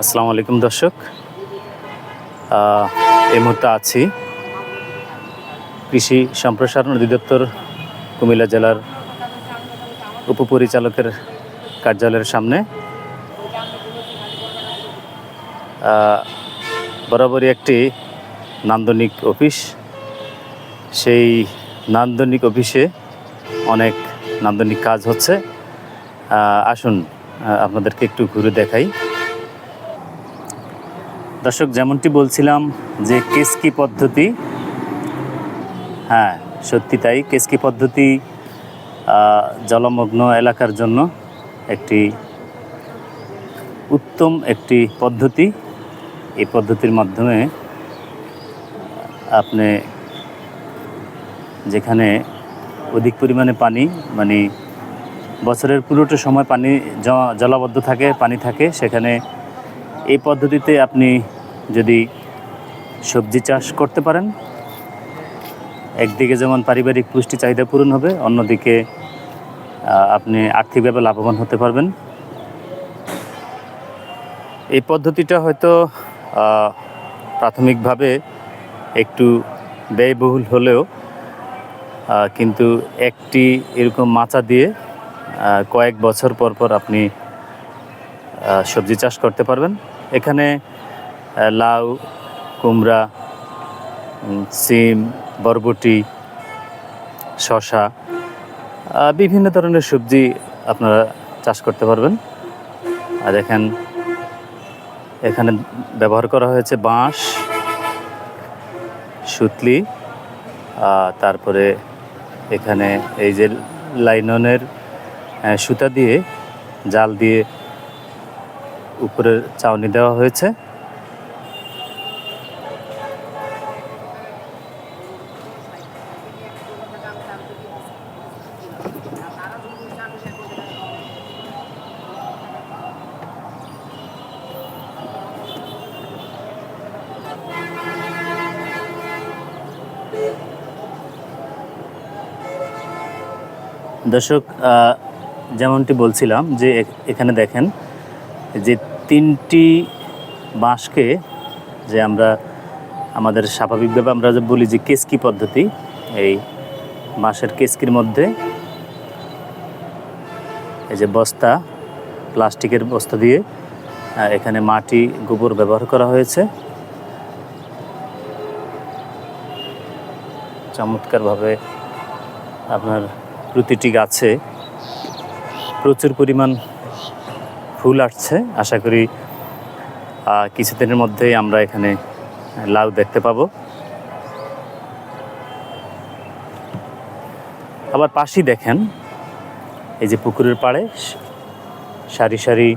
আসসালামু আলাইকুম দর্শক। এই মুহূর্তে আছি কৃষি সম্প্রসারণ অধিদপ্তর কুমিল্লা জেলার উপপরিচালকের কার্যালয়ের সামনে। বরাবরই একটি নান্দনিক অফিস। সেই নান্দনিক অফিসে অনেক নান্দনিক কাজ হচ্ছে। আসুন আপনাদেরকে একটু ঘুরে দেখাই। দর্শক, যেমনটি বলছিলাম যে কেসকি পদ্ধতি হ্যাঁ সত্যি তাই, কেসকি পদ্ধতি জলমগ্ন এলাকার জন্য একটি উত্তম একটি পদ্ধতি। এই পদ্ধতির মাধ্যমে আপনি যেখানে অধিক পরিমাণে পানি মানে বছরের পুরোটা সময় পানি জলাবদ্ধ থাকে, পানি থাকে, সেখানে এই পদ্ধতিতে আপনি যদি সবজি চাষ করতে পারেন, একদিকে যেমন পারিবারিক পুষ্টি চাহিদা পূরণ হবে, অন্যদিকে আপনি আর্থিকভাবে লাভবান হতে পারবেন। এই পদ্ধতিটা হয়তো প্রাথমিকভাবে একটু ব্যয়বহুল হলেও কিন্তু একটি এরকম মাচা দিয়ে কয়েক বছর পর পর আপনি সবজি চাষ করতে পারবেন। এখানে লাউ, কুমড়া সিম, বরবটি শশা বিভিন্ন ধরনের সবজি আপনারা চাষ করতে পারবেন। আর দেখেন, এখানে ব্যবহার করা হয়েছে বাঁশ, সুতলি তারপরে এখানে এই যে লাইননের সুতা দিয়ে জাল দিয়ে উপরের চাউনি দেওয়া হয়েছে। দর্শক যেমনটি বলছিলাম যে এখানে দেখেন যে তিনটি বাঁশকে যে আমরা আমাদের স্বাভাবিকভাবে আমরা যে বলি যে কেসকি পদ্ধতি, এই বাঁশের কেসকির মধ্যে এই যে বস্তা, প্লাস্টিকের বস্তা দিয়ে এখানে মাটি, গোবর ব্যবহার করা হয়েছে। চমৎকারভাবে আপনার প্রতিটি গাছে প্রচুর পরিমাণ ফুল আসছে। আশা করি কিছুদিনের মধ্যেই আমরা এখানে লাউ দেখতে পাবো। আবার পাশেই দেখেন, এই যে পুকুরের পাড়ে সারি সারি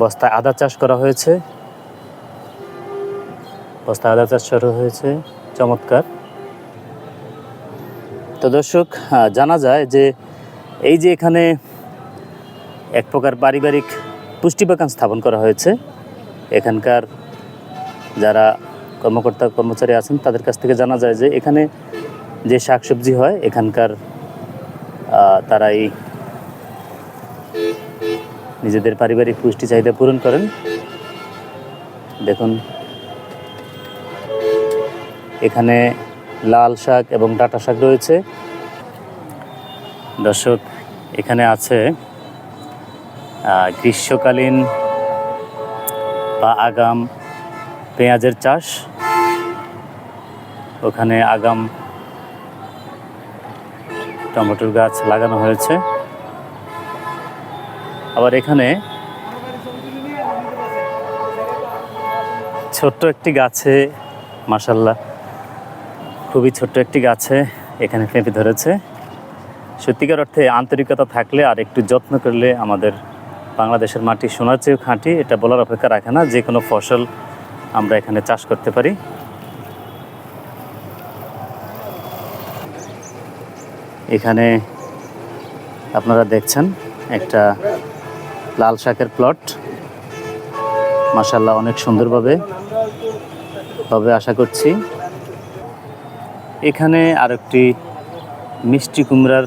বস্তায় আদা চাষ করা হয়েছে। বস্তায় আদা চাষ করা হয়েছে, চমৎকার। তো দর্শক জানা যায় যে এই যে এখানে এক প্রকার পারিবারিক পুষ্টি বাগান স্থাপন করা হয়েছে। এখানকার যারা কর্মকর্তা, কর্মচারী আছেন, তাদের কাছ থেকে জানা যায় যে এখানে যে শাকসবজি হয়, এখানকার তারাই নিজেদের পারিবারিক পুষ্টি চাহিদা পূরণ করেন। দেখুন, এখানে লাল শাক এবং ডাটা শাক রয়েছে। দর্শক, এখানে আছে গ্রীষ্মকালীন বা আগাম পেঁয়াজের চাষ। ওখানে আগাম টমেটোর গাছ লাগানো হয়েছে। আবার এখানে ছোট্ট একটি গাছে মাসাল্লাহ খুবই ছোট্ট একটি গাছে এখানে পেঁপে ধরেছে। সত্যিকার অর্থে আন্তরিকতা থাকলে আর একটু যত্ন করলে আমাদের বাংলাদেশের মাটি, সোনার চেয়েও খাঁটি, এটা বলার অপেক্ষা রাখে না, যে কোনো ফসল আমরা এখানে চাষ করতে পারি। এখানে আপনারা দেখছেন একটা লাল শাকের প্লট। মাসাল্লাহ অনেক সুন্দরভাবে। তবে আশা করছি এখানে আরেকটি মিষ্টি কুমড়ার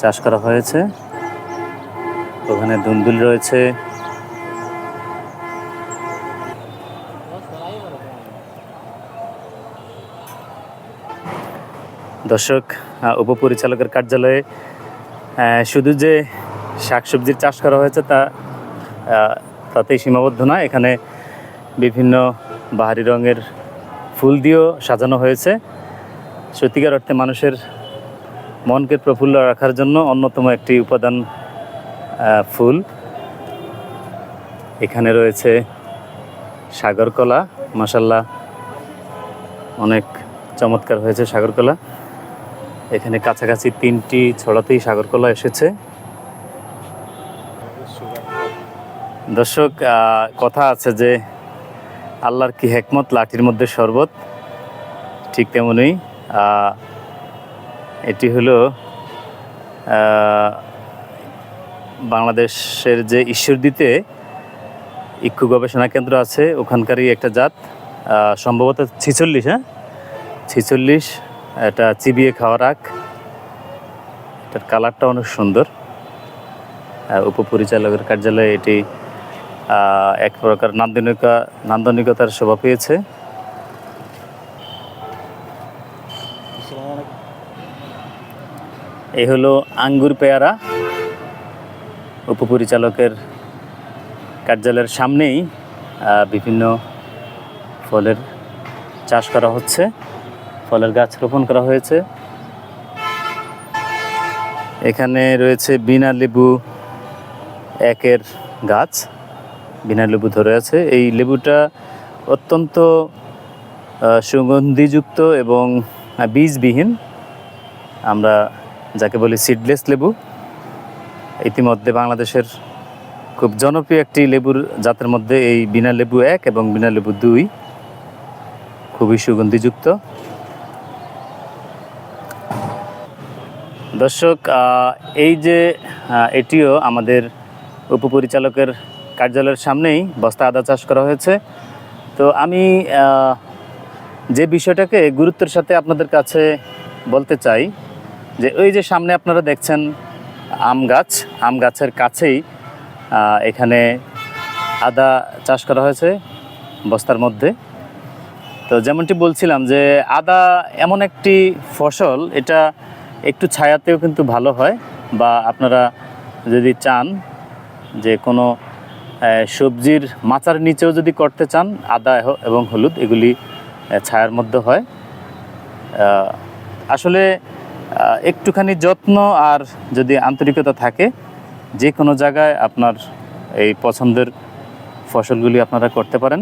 চাষ করা হয়েছে। ওখানে দুন্দুল রয়েছে। দর্শক উপপরিচালকের কার্যালয়ে শুধু যে শাকসবজির চাষ করা হয়েছে তা তাতেই সীমাবদ্ধ না এখানে বিভিন্ন বাহারি রঙের ফুল দিয়েও সাজানো হয়েছে। সত্যিকার অর্থে মানুষের মনকে প্রফুল্ল রাখার জন্য অন্যতম একটি উপাদান ফুল। এখানে রয়েছে সাগরকলা মাসাল্লাহ অনেক চমৎকার হয়েছে সাগরকলা। এখানে কাছাকাছি তিনটি ছড়াতেই সাগরকলা এসেছে। দর্শক কথা আছে যে আল্লাহর কি হেকমত, লাঠির মধ্যে শরবত, ঠিক তেমনই। এটি হলো বাংলাদেশের যে ঈশ্বরদীতে ইক্ষু গবেষণা কেন্দ্র আছে, ওখানকারই একটা জাত সম্ভবত ছিচল্লিশ হ্যাঁ? ছিচল্লিশ, এটা চিবিয়ে খাওয়ার আগ। এটার কালারটা অনেক সুন্দর। উপপরিচালকের কার্যালয়ে এটি এক প্রকার নান্দনিকা নান্দনিকতার শোভা পেয়েছে। এই হলো আঙ্গুর পেয়ারা। উপপরিচালকের কার্যালয়ের সামনেই বিভিন্ন ফলের চাষ করা হচ্ছে। ফলের গাছ রোপণ করা হয়েছে। এখানে রয়েছে বিনা লেবু একের গাছ। বিনা লেবু ধরে আছে। এই লেবুটা অত্যন্ত সুগন্ধিযুক্ত এবং বীজবিহীন। আমরা যাকে বলি সিডলেস লেবু। ইতিমধ্যে বাংলাদেশের খুব জনপ্রিয় একটি লেবুর জাতের মধ্যে এই বিনা লেবু এক এবং বিনা লেবু দুই। খুবই সুগন্ধিযুক্ত। দর্শক এই যে এটিও আমাদের উপপরিচালকের কার্যালয়ের সামনেই বস্তা আদা চাষ করা হয়েছে। তো আমি যে বিষয়টাকে গুরুত্বের সাথে আপনাদের কাছে বলতে চাই, যে ওই যে সামনে আপনারা দেখছেন আম গাছ, আম গাছের কাছেই এখানে আদা চাষ করা হয়েছে বস্তার মধ্যে। তো যেমনটি বলছিলাম যে আদা এমন একটি ফসল, এটা একটু ছায়াতেও কিন্তু ভালো হয়, বা আপনারা যদি চান যে কোনো সবজির মাচার নিচেও যদি করতে চান, আদা এবং হলুদ, এগুলি ছায়ার মধ্যে হয়। আসলে একটুখানি যত্ন আর যদি আন্তরিকতা থাকে, যে কোনো জায়গায় আপনার এই পছন্দের ফসলগুলি আপনারা করতে পারেন।